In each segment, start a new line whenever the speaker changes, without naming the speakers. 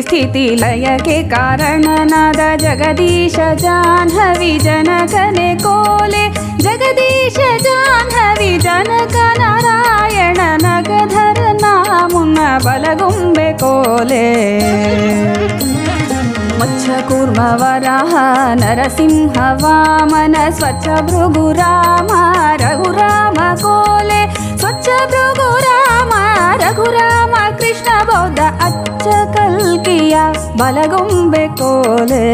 स्थितिलयके कारणनाद जगदीश जाह्नवि जनकने कोले। जगदीश जाह्नवि जनक नारायण नगधर नामुन बलगुम्बे कोले। कूर्मवराह नरसिंह वामन स्वच्छ भृगु रघुराम कोले। स्वच्छ भृगु रघुराम कृष्ण बौद्ध अच्च ಕಲ್ಕಿಯ ಬಲಗೊಂಬೆ ಕೋಲೆ.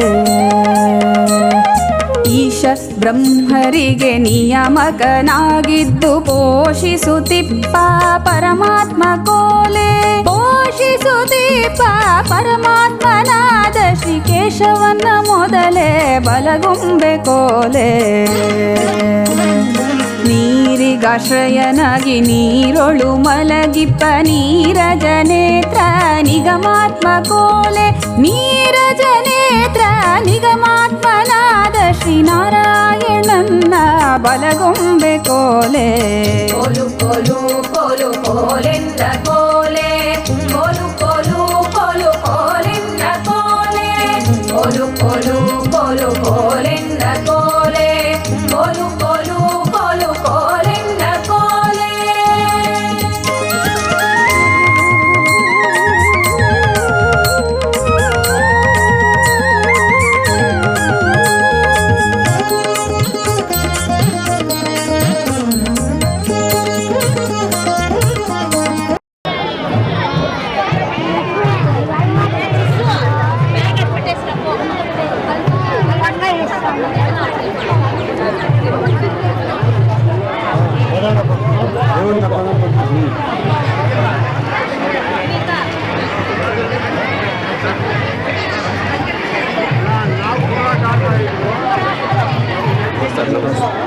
ಈಶ ಬ್ರಹ್ಮರಿಗೆ ನಿಯಮಕನಾಗಿದ್ದು ಪೋಷಿಸುತ್ತಿಪ್ಪ ಪರಮಾತ್ಮ ಕೋಲೆ. ಪೋಷಿಸುತ್ತಿಪ್ಪ ಪರಮಾತ್ಮನಾದ ಶ್ರೀ ಕೇಶವನ ಮೊದಲೇ ಬಲಗೊಂಬೆ ಕೋಲೆ. ನೀರಿಗಾಶ್ರಯನಾಗಿ ನೀರೊಳು ಮಲಗಿಪ್ಪ ನೀರಜ ನೇತ್ರ ನಿಗಮಾತ್ಮ ಕೋಲೆ ನೀರಜ ನೇತ್ರ ನಿಗಮಾತ್ಮನಾದ ಶ್ರೀನಾರಾಯಣನ್ನ ಬಲಗೊಂಬೆ ಕೋಲೆ
ಕೋಲು ಕೋಲು ಕೋಲು ಕೋಲೆನ್ನ